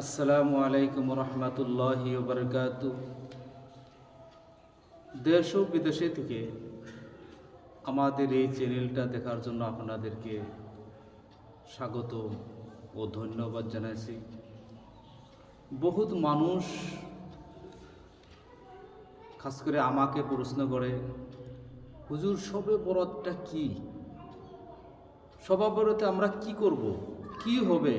আসসালামু আলাইকুম রহমতুল্লাহ বরকাত দেশ ও বিদেশে থেকে আমাদের এই চ্যানেলটা দেখার জন্য আপনাদেরকে স্বাগত ও ধন্যবাদ জানাইছি। বহুত মানুষ খাস করে আমাকে প্রশ্ন করে, হুজুর, সবে বরাতটা কি? সবা বরাতে আমরা কি করব? কি হবে?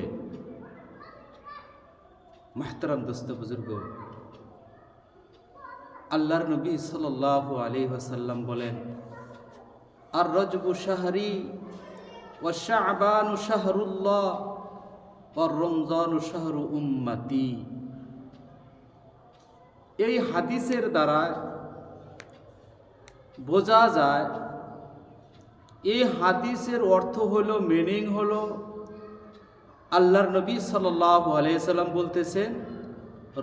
মাহতারাম দোস্ত বুজুর্গ। আল্লাহর নবী সাল আলী ওয়াসাল্লাম বলেন আর রজবু শাহরি ও শাহবানু শাহরুল্লাহ ও রমজানু শাহরু উম্মাতি। এই হাদিসের দ্বারা বোঝা যায়, এই হাদিসের অর্থ হলো মিনিং হলো আল্লাহর নবী সাল্লাহ আলাইসাল্লাম বলতেছেন,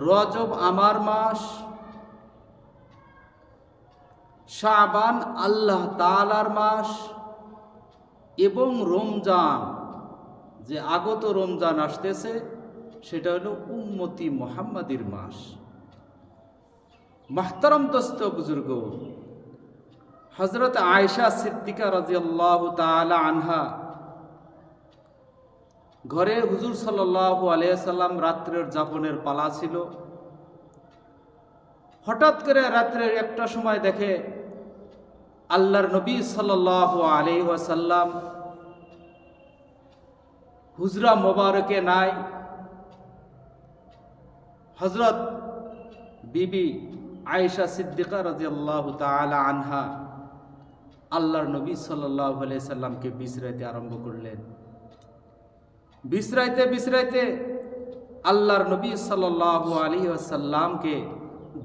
রজব আমার মাস, শাবান আল্লাহ তালার মাস এবং রমজান। যে আগত রমজান আসতেছে, সেটা হলো উম্মতি মোহাম্মদীর মাস। মাহতারম দস্ত বুজুর্গ হজরত আয়সা সিদ্দিকা রাজিয়াল্লাহ তালা আনহা ঘরে হুজুর সাল্লাহ আলিয়াল্লাম রাত্রের যাপনের পালা ছিল। হঠাৎ করে রাত্রের একটা সময় দেখে আল্লাহর নবী সাল্লাহ আলি ওয়াসাল্লাম হুজরা মোবারকে নাই। হজরত বিবি আয়েশা সিদ্দিকা রাজি আল্লাহ তালা আনহা আল্লাহর নবী সাল্লাহ আলিয়া সাল্লামকে বিছরাইতে আরম্ভ করলেন। বিশ্রাইতে বিশ্রাইতে আল্লাহর নবী সাল আলী আসাল্লামকে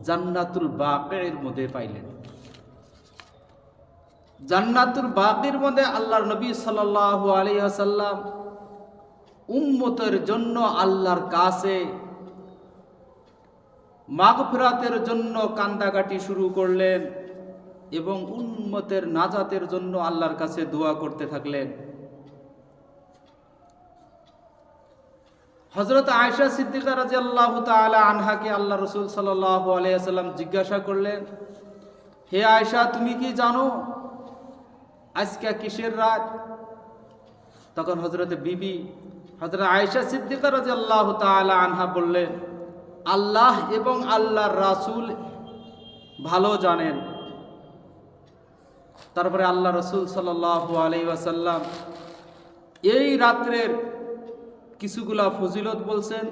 জান্নাতুল বাকের মধ্যে পাইলেন। জান্নাতুল বাকির মধ্যে আল্লাহর নবী সাল আলী আসাল্লাম উম্মতের জন্য আল্লাহর কাছে মাগফিরাতের জন্য কান্দাকাটি শুরু করলেন এবং উন্মতের নাজাতের জন্য আল্লাহর কাছে দোয়া করতে থাকলেন। হজরত আয়সা সিদ্দিকা রাজি আল্লাহ আনহাকে আল্লাহ রসুল সাল্লাহ আলিয়াল্লাম জিজ্ঞাসা করলেন, হে আয়সা তুমি কি জানো আজকে কিসের রাত? তখন হজরত বিবি হজরত আয়সা সিদ্দিকা রাজি আল্লাহ আনহা বললেন, আল্লাহ এবং আল্লাহর রাসুল ভালো জানেন। তারপরে আল্লাহ রসুল সাল্লাহ আলি ওয়াসাল্লাম এই রাত্রের কিছুগুলা ফজিলত বলছেন,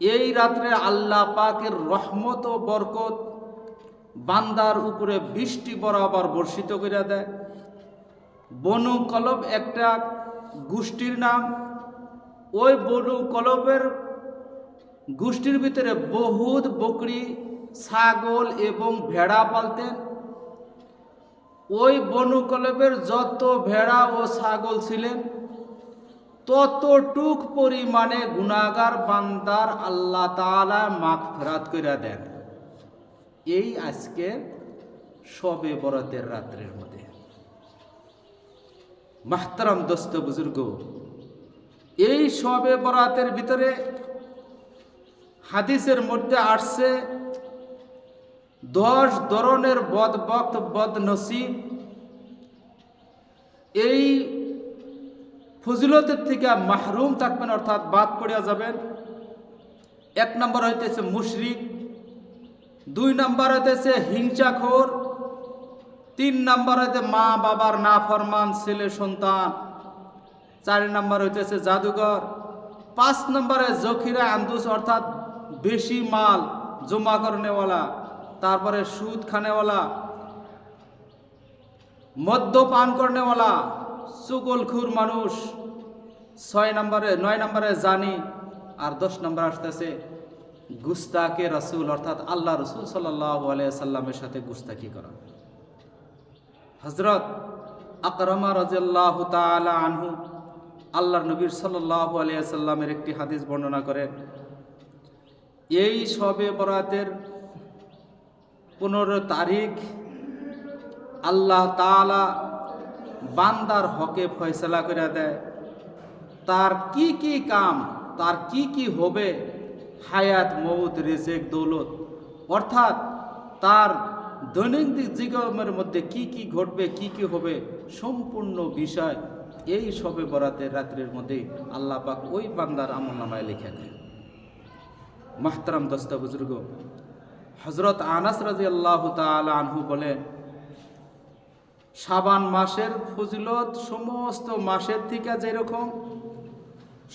এই রাত্রে আল্লাহ পাকের রহমত ও বরকত বান্দার উপরে বৃষ্টি বরাবর বর্ষিত করে দেয়। বনু কলব একটা গোষ্ঠীর নাম, ওই বনু কলবের গোষ্ঠীর ভিতরে বহুত বকরি, ছাগল এবং ভেড়া পালতেন। ওই বনু কলবের যত ভেড়া ও ছাগল ছিলেন ততটুক পরিমাণে গুণাগার বান্দার আল্লাহ তালা মাখ ফেরাত করে দেন। এই আজকে সবে বরাতের রাত্রের মধ্যে। মাহতারাম দোস্ত বুজুর্গ, এই সবে বরাতের ভিতরে হাদিসের মধ্যে আসছে, দশ ধরনের বদ বদ নসিব এই ফজিলতের থেকে মাহরুম থাকবেন, অর্থাৎ বাদ পড়িয়া যাবেন। এক নম্বর হইতেছে মুশরিক, দুই নম্বর হইতেছে হিংসাখোর, তিন নম্বর হইতে মা বাবার না ফরমান ছেলে সন্তান, চার নম্বর হইতেছে জাদুঘর, পাঁচ নম্বরে জখিরা আন্দুস, অর্থাৎ বেশি মাল জমা করনেওয়ালা, তারপরে সুদ খানেওয়ালা, মদ্যপান করনেওয়ালা সুগলখুর মানুষ। ছয় নম্বরে, নয় নম্বরে জানি, আর দশ নম্বর আসতেছে গুস্তাকে রসুল, অর্থাৎ আল্লাহ রসুল সাল্লাহ সাল্লামের সাথে গুস্তাকি করা। হজরত আকরমা রাজিয়াল্লাহ তালা আনহু আল্লাহর নবীর সাল্লাহ সাল্লামের একটি হাদিস বর্ণনা করেন, এই সবে বরাতের পনেরো তারিখ আল্লাহ তালা বান্দার হকে ফয়সলা করে দেয়। তার কি কি কাম, তার কি কি হবে? হায়াত মৌত রেজেক, দৌলত। অর্থাৎ তার দৈনন্দিন জীবনের মধ্যে কি কি ঘটবে, কি কি হবে, সম্পূর্ণ বিষয় এই সবে বরাতের রাত্রির মধ্যেই আল্লাহ পাক ওই বান্দার আমল নামায় লিখে দেন। মাহতারাম দস্তা বুজুর্গ হজরত আনাস রাজি আল্লাহ আনহু বলেন সাবান মাসের ফজিলত সমস্ত মাসের থেকে যেরকম,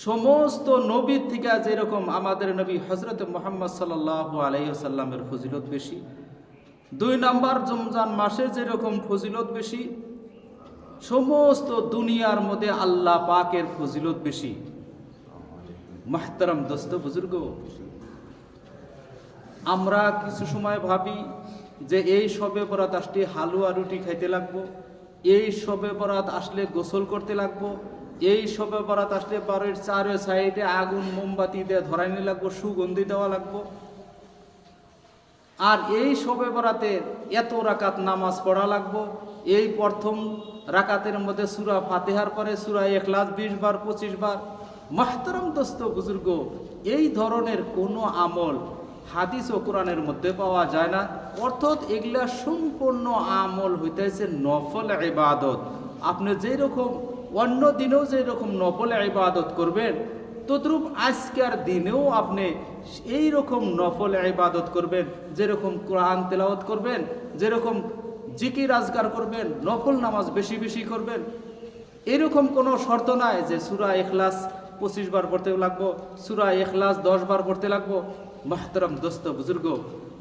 সমস্ত নবীর থেকে যেরকম আমাদের নবী হজরত মোহাম্মদ সাল্লাহ আলাইসাল্লামের ফজিলত বেশি। দুই নাম্বার রমজান মাসে যেরকম ফজিলত বেশি, সমস্ত দুনিয়ার মধ্যে আল্লাহ পাকের ফজিলত বেশি। মাহতারাম দোস্ত, বুজুর্গ, আমরা কিছু সময় ভাবি যে এই সবে বরাত আসলে হালুয়া রুটি খাইতে লাগবো, এই সবে বরাত আসলে গোসল করতে লাগবো, এই সবে বরাত আসলে বাড়ির চারে সাইডে আগুন মোমবাতি দিয়ে ধরাইনি লাগবো, সুগন্ধি দেওয়া লাগবো। আর এই সবে বরাতে এত রাকাত নামাজ পড়া লাগবো, এই প্রথম রাকাতের মধ্যে সুরা ফাতেহার পরে সুরা এখলাস বিশ বার, পঁচিশ বার। মাহতারাম দোস্ত বুজুর্গ, এই ধরনের কোনো আমল হাদিস ও কোরআনের মধ্যে পাওয়া যায় না। অর্থাৎ এগুলা সম্পূর্ণ আমল হইতেছে নফল ইবাদত। আপনি যেরকম অন্য দিনেও যেরকম নফল ইবাদত করবেন, তদ্রূপ আজকের দিনেও আপনি এই রকম নফল ইবাদত করবেন, যেরকম কোরআন তেলাওয়াত করবেন, যেরকম জিকির রাজগার করবেন, নফল নামাজ বেশি বেশি করবেন। এরকম কোনো শর্ত নাই যে সুরা এখলাস পঁচিশ বার পড়তে লাগবো, সুরা এখলাস দশ বার পড়তে লাগবো। মাহতরম দোস্ত, বুজুর্গ,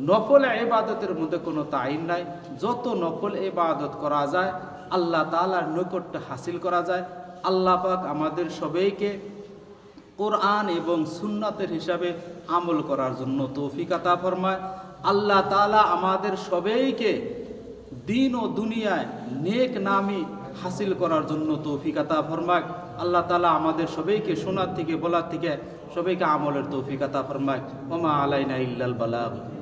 নফল এবাদতের মধ্যে কোনো তাইন নাই। যত নফল এবাদত করা যায়, আল্লাহ তালার নৈকট্য হাসিল করা যায়। আল্লাহ পাক আমাদের সবাইকে কোরআন এবং সুন্নাতের হিসাবে আমল করার জন্য তৌফিকাতা ফরমায়। আল্লাহ তালা আমাদের সবাইকে দিন ও দুনিয়ায় নেক নামি হাসিল করার জন্য তৌফিকাতা ফরমাক আল্লাহ তালা আমাদের সবাইকে শোনার থেকে, বলার থেকে সবাইকে আমলের তৌফিকাতা ফরমায়। ওমা আলাইনা ইল্লাল বালাগ।